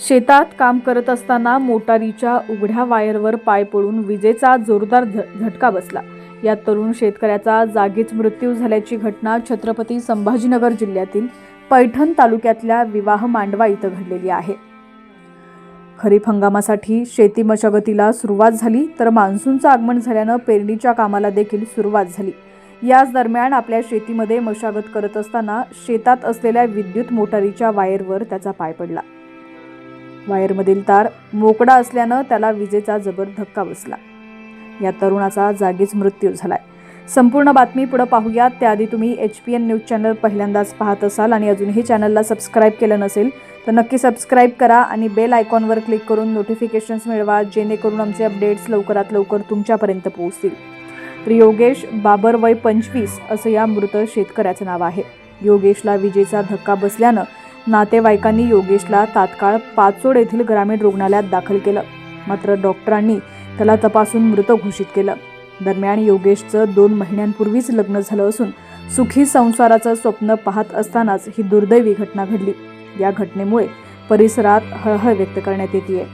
शेतात काम करत असताना मोटारीच्या उघड्या वायरवर पाय पडून विजेचा जोरदार झटका बसला. या तरुण शेतकऱ्याचा जागीच मृत्यू झाल्याची घटना छत्रपती संभाजीनगर जिल्ह्यातील पैठण तालुक्यातल्या विवाह मांडवा इथं घडलेली आहे. खरीप हंगामासाठी शेती मशागतीला सुरुवात झाली तर मान्सूनचं आगमन झाल्यानं पेरणीच्या कामाला देखील सुरुवात झाली. याच दरम्यान आपल्या शेतीमध्ये मशागत करत असताना शेतात असलेल्या विद्युत मोटारीच्या वायरवर त्याचा पाय पडला. वायरमधील तार मोकळा असल्यानं त्याला विजेचा जबर धक्का बसला. या तरुणाचा जागीच मृत्यू झालाय. संपूर्ण बातमी पुढं पाहूयात. त्याआधी तुम्ही H P N news channel पहिल्यांदाच पाहत असाल आणि अजूनही चॅनलला सबस्क्राईब केलं नसेल तर नक्की सबस्क्राईब करा आणि बेल आयकॉनवर क्लिक करून नोटिफिकेशन्स मिळवा जेणेकरून आमचे अपडेट्स लवकरात लवकर तुमच्यापर्यंत पोहोचतील. तर योगेश बाबर वय पंचवीस असं या मृत शेतकऱ्याचं नाव आहे. योगेशला विजेचा धक्का बसल्यानं नातेवाईकांनी योगेशला तात्काळ पाचोड येथील ग्रामीण रुग्णालयात दाखल केलं. मात्र डॉक्टरांनी त्याला तपासून मृत घोषित केलं. दरम्यान योगेशचं दोन महिन्यांपूर्वीच लग्न झालं असून सुखी संसाराचं स्वप्न पाहत असतानाच ही दुर्दैवी घटना घडली. या घटनेमुळे परिसरात हळहळ व्यक्त करण्यात येते